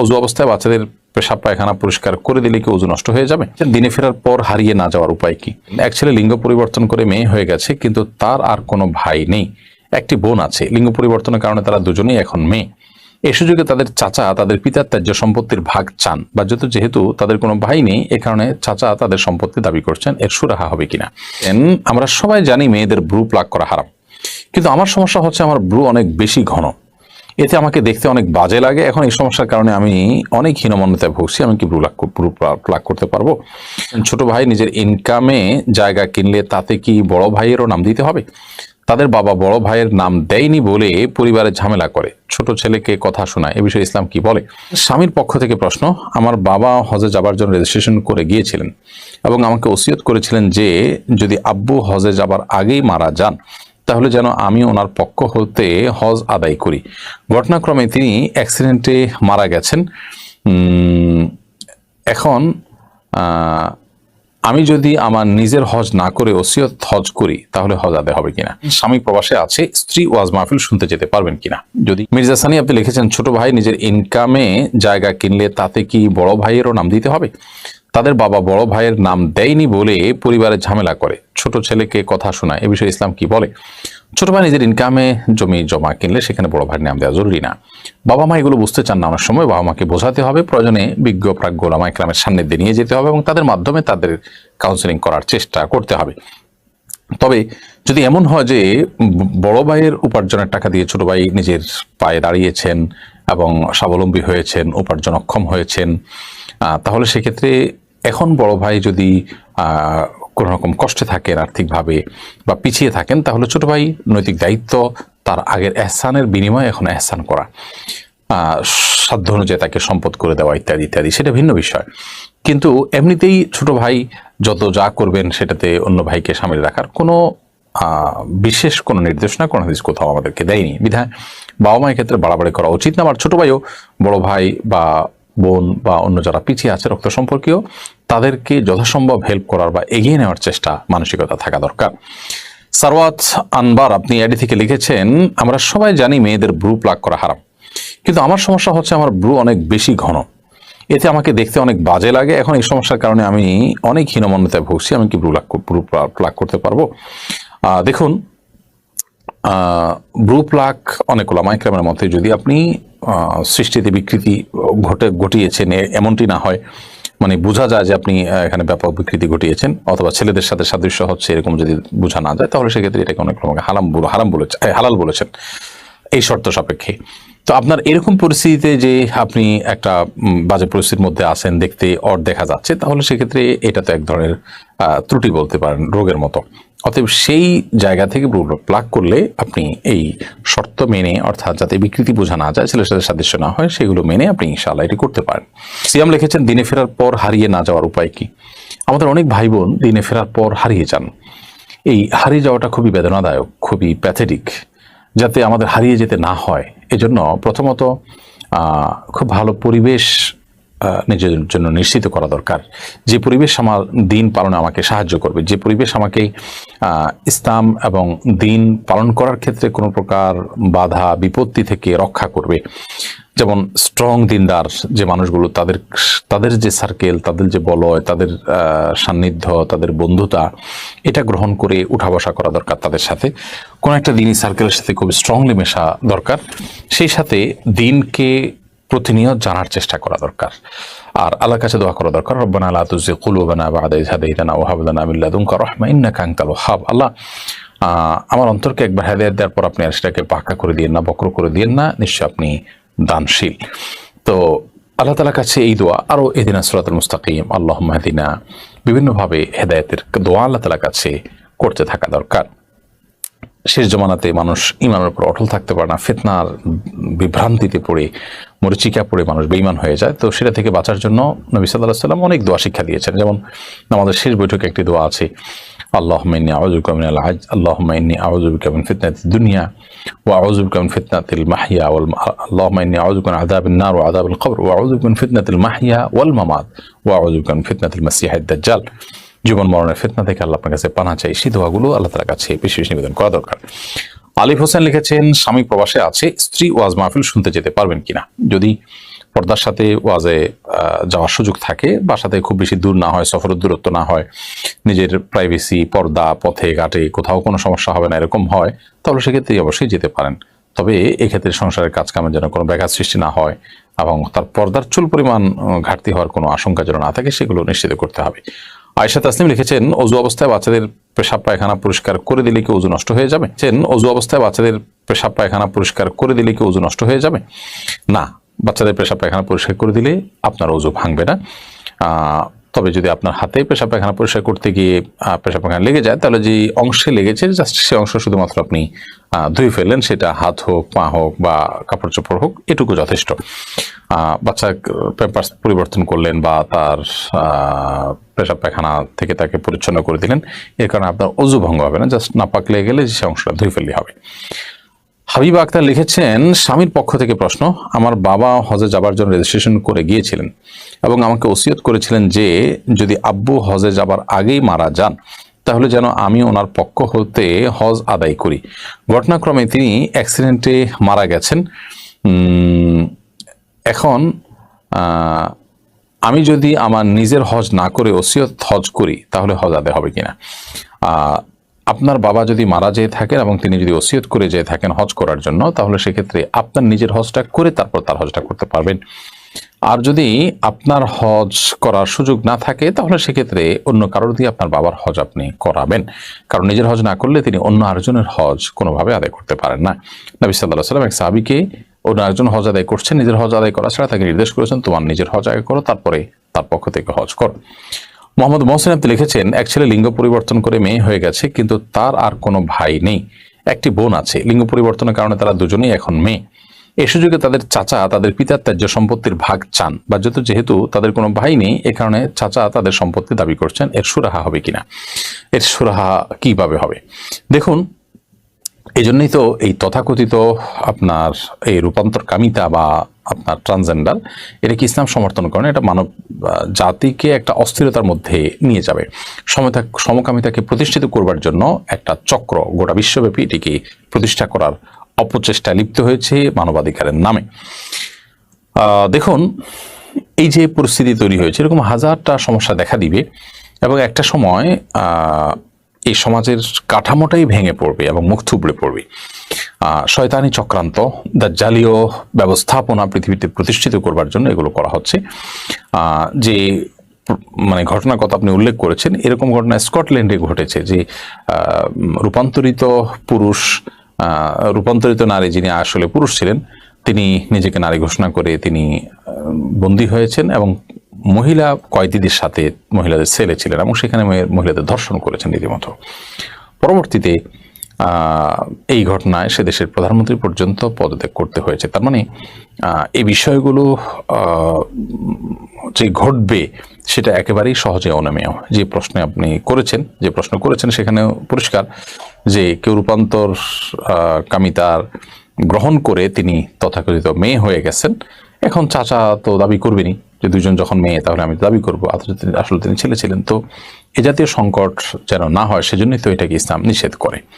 অজু অবস্থায় বাচ্চাদের পেশাব পায়খানা পরিষ্কার করে দিলে কি অজু নষ্ট হয়ে যাবে? দিনে ফেরার পর হারিয়ে না যাওয়ার উপায় কি? এক ছেলে লিঙ্গ পরিবর্তন করে মেয়ে হয়ে গেছে, কিন্তু তার আর কোনো ভাই নেই। একটি বোন আছে, লিঙ্গ পরিবর্তনের কারণে তারা দুজনেই এখন মেয়ে। এই সুযোগে তাদের চাচা, তাদের পিতার ত্যায্য সম্পত্তির ভাগ চান, বা যেহেতু যেহেতু তাদের কোনো ভাই নেই, এ কারণে চাচা তাদের সম্পত্তি দাবি করছেন, এর সুরাহা হবে কিনা? আমরা সবাই জানি মেয়েদের ব্রু প্লাগ করা হারাম। কিন্তু আমার সমস্যা হচ্ছে, আমার ব্রু অনেক বেশি ঘন। এতে আমাকে দেখতে অনেক বাজে লাগে। এখন এই সমস্যার কারণে আমি অনেক হীনমন্যতায় ভুগছি। আমি কি প্লাগ করতে পারব? ছোট ভাই নিজের ইনকামে জায়গা কিনলে তাতে কি বড় ভাইয়েরও নাম দিতে হবে? তাদের বাবা বড় ভাইয়ের নাম দেয়নি বলে পরিবারে ঝামেলা করে। ছোট ছেলেকে কথা শোনায়। এ বিষয়ে ইসলাম কি বলে? স্বামীর পক্ষ থেকে প্রশ্ন, আমার বাবা হজে যাবার জন্য রেজিস্ট্রেশন করে গিয়েছিলেন এবং আমাকে ওসিয়ত করেছিলেন যে যদি আব্বু হজে যাবার আগেই মারা যান তাহলে যেন আমি ওনার পক্ষ হতে হজ আদায় করি। ঘটনাক্রমে তিনি অ্যাক্সিডেন্টে মারা গেছেন। এখন আমি যদি আমার নিজের হজ না করে ওসিয়ত হজ করি তাহলে হজ আদায় হবে কিনা? স্বামী প্রবাসে আছে স্ত্রী ওয়াজ মাহফিল শুনতে যেতে পারবেন কিনা? যদি মির্জা সানি আপনি লিখেছেন ছোট ভাই নিজের ইনকামে জায়গা কিনলে তাতে কি বড় ভাইয়েরও নাম দিতে হবে? তাদের বাবা বড় ভাইয়ের নাম দেয়নি বলে পরিবারে ঝামেলা করে। ছোট ছেলেকে কথা শোনায়। এ বিষয়ে ইসলাম কি বলে? ছোট ভাই নিজের ইনকামে জমি জমা কিনলে সেখানে বড় ভাইয়ের নাম দেওয়া জরুরি না। বাবা মা এগুলো বুঝতে চান না। অনেক সময় বাবা মাকে বোঝাতে হবে। প্রয়োজনে বিজ্ঞ, প্রাজ্ঞ ওলামা ইকরামের সামনে দিয়ে নিয়ে যেতে হবে এবং তাদের মাধ্যমে তাদের কাউন্সেলিং করার চেষ্টা করতে হবে। তবে যদি এমন হয় যে বড় ভাইয়ের উপার্জনের টাকা দিয়ে ছোট ভাই নিজের পায়ে দাঁড়িয়েছেন এবং স্বাবলম্বী হয়েছেন, উপার্জন অক্ষম হয়েছেন তাহলে সেক্ষেত্রে এখন বড় ভাই যদি কোনো রকম কষ্টে থাকেন আর্থিকভাবে বা পিছিয়ে থাকেন, তাহলে ছোট ভাই নৈতিক দায়িত্ব, তার আগের এহসানের বিনিময়ে এখন এহসান করা সাধ্য অনুযায়ী তাকে সম্পদ করে দেওয়া ইত্যাদি ইত্যাদি, সেটা ভিন্ন বিষয়। কিন্তু এমনিতেই ছোট ভাই যত যা করবেন সেটাতে অন্য ভাইকে সামিল রাখার কোনো বিশেষ কোনো নির্দেশনা কোনো হাদিস কোথাও আমাদেরকে দেয়নি। বিধায় বাবা মায়ের ক্ষেত্রে বাড়াবাড়ি করা উচিত না। আমার ছোট ভাইও বড় ভাই বা বোন বা অন্য যারা পিছিয়ে আছে রক্ত সম্পর্কীয় তাদেরকে যথাসম্ভব হেল্প করার বা এগিয়ে নেওয়ার চেষ্টা মানসিকতা থাকা দরকার। সারওয়াত আনবার, আপনি এডি থেকে লিখেছেন, আমরা সবাই জানি মেয়েদের ব্রু প্লাগ করা হারাম। কিন্তু আমার সমস্যা হচ্ছে আমার ব্রু অনেক বেশি ঘন। এতে আমাকে দেখতে অনেক বাজে লাগে। এখন এই সমস্যার কারণে আমি অনেক হীনমন্যতায় ভুগছি। আমি কি ব্রু প্লাগ ব্রু প্লাগ করতে পারব? দেখুন ব্রু প্লাক অনেক ওলামাইক্রামের মতে যদি আপনি সৃষ্টিতে বিকৃতি ঘটে, ঘটিয়েছেন এমনটি না হয় মানে বোঝা যায় যে আপনি এখানে ব্যাপক বিকৃতি ঘটিয়েছেন, অথবা ছেলেদের সাথে সাদৃশ্য হচ্ছে, এরকম যদি বোঝা না যায়, তাহলে সেক্ষেত্রে এটাকে অনেক রকম হারাম হারাম বলেছে হালাল বলেছেন, এই শর্ত সাপেক্ষে। তো আপনার এরকম পরিস্থিতিতে যে আপনি একটা বাজে পরিস্থিতির মধ্যে আছেন, দেখতে অর দেখা যাচ্ছে, তাহলে সেক্ষেত্রে এটা তো এক ধরনের ত্রুটি বলতে পারেন, রোগের মতো। অতএব সেই জায়গা থেকে প্লাগ করলে আপনি এই শর্ত মেনে, অর্থাৎ যাতে বিকৃতি বোঝা না যায়, ছেলের সাথে সাদৃশ্য না হয়, সেগুলো মেনে আপনি ইনশাআল্লাহ এটি করতে পারেন। সিয়াম লিখেছেন, দিনে ফেরার পর হারিয়ে না যাওয়ার উপায় কি? আমাদের অনেক ভাই বোন দিনে ফেরার পর হারিয়ে যান। এই হারিয়ে যাওয়াটা খুবই বেদনাদায়ক, খুবই প্যাথেটিক যাতে আমাদের হারিয়ে যেতে না হয়। এজন্য প্রথমত খুব ভালো পরিবেশ নিজের জন্য নিশ্চিত করা দরকার। যে পরিবেশ আমার দিন পালনে আমাকে সাহায্য করবে, যে পরিবেশ আমাকে ইসলাম এবং দিন পালন করার ক্ষেত্রে কোনো প্রকার বাধা, বিপত্তি থেকে রক্ষা করবে। যেমন স্ট্রং দিনদার যে মানুষগুলো, তাদের তাদের যে সার্কেল তাদের যে বলয়, তাদের সান্নিধ্য, তাদের বন্ধুতা, এটা গ্রহণ করে উঠা বসা করা দরকার তাদের সাথে। কোনো একটা দিনই সার্কেলের সাথে খুব স্ট্রংলি মেশা দরকার। সেই সাথে দিনকে প্রতিনিয়ত জানার চেষ্টা করা দরকার। আর আল্লাহর কাছে দোয়া করা দরকার, রব্বানা লা তুযিগ কুলুবানা বা'দা হাদাইতানা ওয়া হাব লানা মিন লাদুনকা রাহমা ইন্নাকা আনতাল ওয়াহ্হাব আল্লাহ আমার অন্তরকে একবার হেদায়েত দেওয়ার পর আপনি আর সেটাকে পাকা করে দিয়েন না, বক্র করে দিয়েন না নিশ্চয় আপনি দানশীল। তো আল্লাহ তালার কাছে এই দোয়া, আরও এদিন আসরাতুল মুস্তাকিম আল্লাহ মাহদিনা বিভিন্নভাবে হেদায়েতের দোয়া আল্লাহ তালার কাছে করতে থাকা দরকার। শেষ জমানাতে মানুষ ইমানের উপর অটল থাকতে পারে না, ফেতনার বিভ্রান্তিতে পড়ে মরিচিকা পড়ে মানুষ বেইমান হয়ে যায়। তো সেটা থেকে বাঁচার জন্য নবী সাল্লাহ সাল্লাম অনেক দোয়া শিক্ষা দিয়েছেন। যেমন আমাদের শেষ বৈঠকে একটি দোয়া আছে আল্লাহ মাইনি ইন্নি আউযুবিকা মিনাল আজ আল্লাহ ইন্নি আউযুবিকা মিন ফিতনাতিদ দুনিয়া, ওয়া আউযুবিকা মিন ফিতনাতিল মাহিয়া ওয়াল আল্লাহ ইন্নি আউযুবিকা মিন আযাবিন নার ওয়া আযাবিল কবর, ওয়া আউযুবিকা মিন ফিতনাতিল মাহইয়া ওয়াল মামাত, ওয়া আউযুবিকা মিন ফিতনাতিল মাসিহিদ দাজ্জাল। জীবন মরণের ফিতনা থেকে আল্লাহ আপনার কাছে পানা চাই। সেই দোয়াগুলো আল্লাহ তালার কাছে বেশি বেশি নিবেদন করা দরকার। আলিফ হোসেন লিখেছেন, স্বামী প্রবাসে আছে, স্ত্রী ওয়াজ মাহফিল শুনতে যেতে পারবেন কিনা? যদি পর্দার সাথে ওয়াজে যাওয়ার সুযোগ থাকে বাসাতে খুব বেশি দূর না হয়, সফরের দূরত্ব না হয়, নিজের প্রাইভেসি পর্দা, পথে, ঘাটে কোথাও কোনো সমস্যা হবে না, এরকম হয়, তাহলে সেক্ষেত্রে অবশ্যই যেতে পারেন। তবে এক্ষেত্রে সংসারের কাজ কামের যেন কোনো ব্যাঘাত সৃষ্টি না হয় এবং তার পর্দার চুল পরিমাণ, ঘাটতি হওয়ার কোনো আশঙ্কা যেন না থাকে, সেগুলো নিশ্চিত করতে হবে। আয়সা তাসলিম লিখেছেন, অজু অবস্থায় বাচ্চাদের পেশাব পায়খানা পরিষ্কার করে দিলে কি অজু নষ্ট হয়ে যাবে? চেন, অজু অবস্থায় বাচ্চাদের পেশাব পায়খানা পরিষ্কার করে দিলে কি অজু নষ্ট হয়ে যাবে? না, বাচ্চাদের পেশাব পায়খানা পরিষ্কার করে দিলে আপনার অজু ভাঙবে না। তবে যদি আপনার হাতে পেশাব পায়খানা পরিষ্কার করতে গিয়ে পেশাব পায়খানা লেগে যায়, তাহলে যে অংশে লেগেছে জাস্ট সে অংশ শুধুমাত্র আপনি ধুয়ে ফেললেন, সেটা হাত হোক, পা হোক বা কাপড় চোপড় হোক, এটুকু যথেষ্ট। বাচ্চা পেপার পরিবর্তন করলেন বা তার পেশাব পায়খানা থেকে তাকে পরিচ্ছন্ন করে দিলেন, এর কারণে আপনার অজু ভঙ্গ হবে না জাস্ট নাপাক লেগে গেলে সে অংশটা ধুয়ে ফেললে হবে। হাবিব আক্তার লিখেছেন, স্বামীর পক্ষ থেকে প্রশ্ন, আমার বাবা হজে যাবার জন্য রেজিস্ট্রেশন করে গিয়েছিলেন এবং আমাকে ওসিয়ত করেছিলেন যে, যদি আব্বু হজে যাবার আগেই মারা যান, তাহলে যেন আমি ওনার পক্ষ হতে হজ আদায় করি। ঘটনাক্রমে তিনি অ্যাক্সিডেন্টে মারা গেছেন। এখন আমি যদি আমার নিজের হজ না করে ওসিয়ত হজ করি, তাহলে হজ আদায় হবে কিনা? আপনার বাবা যদি মারা যেয়ে থাকেন এবং তিনি যদি ওসিয়ত করে যেয়ে থাকেন হজ করার জন্য, তাহলে সেক্ষেত্রে আপনার নিজের হজটা করে তারপর তার হজটা করতে পারবেন। আর যদি আপনার হজ করার সুযোগ না থাকে, তাহলে সেক্ষেত্রে অন্য কারোর দিয়ে আপনার বাবার হজ আপনি করাবেন। কারণ নিজের হজ না করলে তিনি অন্য আরেকজনের হজ কোনোভাবে আদায় করতে পারেন না। নবী সাল্লাহ সাল্লাম এক সাহাবিকে, অন্য একজন হজ আদায় করছেন নিজের হজ আদায় করা ছাড়া তাকে নির্দেশ করেছেন, তোমার নিজের হজ আদায় করো, তারপরে তার পক্ষ থেকে হজ করো। মোহাম্মদ মহসিন আপনি লিখেছেন, এক ছেলে লিঙ্গ পরিবর্তন করে মেয়ে হয়ে গেছে, কিন্তু তার আর কোনো ভাই নেই। একটি বোন আছে, লিঙ্গ পরিবর্তনের কারণে তারা দুজনেই এখন মেয়ে। এ সুযোগে তাদের চাচা, তাদের পিতার ত্যায্য সম্পত্তির ভাগ চান। বা যেহেতু যেহেতু তাদের কোনো ভাই নেই, এ কারণে চাচা তাদের সম্পত্তি দাবি করছেন। এর সুরাহা হবে কিনা? এর সুরাহা কীভাবে হবে? দেখুন এই জন্যই তো এই তথাকথিত আপনার এই রূপান্তরকামিতা বা আপনার ট্রান্সজেন্ডার এটা কি ইসলাম সমর্থন করে এটা মানব জাতিকে একটা অস্থিরতার মধ্যে নিয়ে যাবে। সমতা, সমকামিতাকে প্রতিষ্ঠিত করবার জন্য একটা চক্র গোটা বিশ্বব্যাপী এটিকে প্রতিষ্ঠা করার অপচেষ্টা লিপ্ত হয়েছে মানবাধিকারের নামে। দেখুন, এই যে পরিস্থিতি তৈরি হয়েছে, এরকম হাজারটা সমস্যা দেখা দিবে এবং একটা সময় এই সমাজের কাঠামোটাই ভেঙে পড়বে এবং মুখ থুবড়ে পড়বে। শয়তানি চক্রান্ত দ্য জালীয় ব্যবস্থাপনা পৃথিবীতে প্রতিষ্ঠিত করবার জন্য এগুলো করা হচ্ছে। যে মানে ঘটনার কথা আপনি উল্লেখ করেছেন, এরকম ঘটনা স্কটল্যান্ডে ঘটেছে যে রূপান্তরিত পুরুষ রূপান্তরিত নারী যিনি আসলে পুরুষ ছিলেন, তিনি নিজেকে নারী ঘোষণা করে তিনি বন্দী হয়েছেন এবং মহিলা কয়েদিদের সাথে মহিলাদের ছেলে ছিলেন এবং সেখানে মহিলাদের ধর্ষণ করেছেন রীতিমতো। পরবর্তীতে এই ঘটনায় সে দেশের প্রধানমন্ত্রী পর্যন্ত পদত্যাগ করতে হয়েছে। তার মানে এই বিষয়গুলো যে ঘটবে সেটা একেবারেই সহজে অনামেয়। যে প্রশ্নে আপনি করেছেন, যে প্রশ্ন করেছেন সেখানে পরিষ্কার যে কেউ রূপান্তর কামিতার গ্রহণ করে তিনি তথাকথিত মেয়ে হয়ে গেছেন। এখন চাচা তো দাবি করবেনি যে দুজন যখন মেয়ে, তাহলে আমি দাবি করব। আসলে তিনি ছেলে ছিলেন তো এ জাতীয় সংকট যেন না হয়, সেজন্যই তো এটাকে ইসলাম নিষেধ করে।